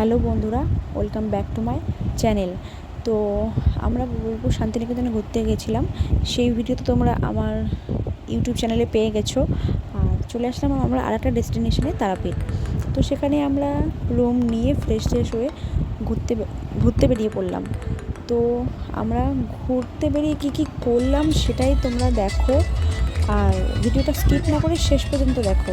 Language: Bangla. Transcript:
হ্যালো বন্ধুরা, welcome back to my channel. তো আমরা বোলপুর শান্তিনিকেতনে ঘুরতে গেছিলাম। সেই ভিডিও তো তোমরা আমার ইউটিউব চ্যানেলে পেয়ে গেছো। আর চলে আসলাম আমরা আর একটা ডেস্টিনেশনে, তারাপীঠ। তো সেখানে আমরা রুম নিয়ে ফ্রেশ ট্রেশ হয়ে ঘুরতে ঘুরতে বেরিয়ে পড়লাম। তো আমরা ঘুরতে বেরিয়ে কী কী করলাম সেটাই তোমরা দেখো। আর ভিডিওটা স্কিপ না করে শেষ পর্যন্ত দেখো।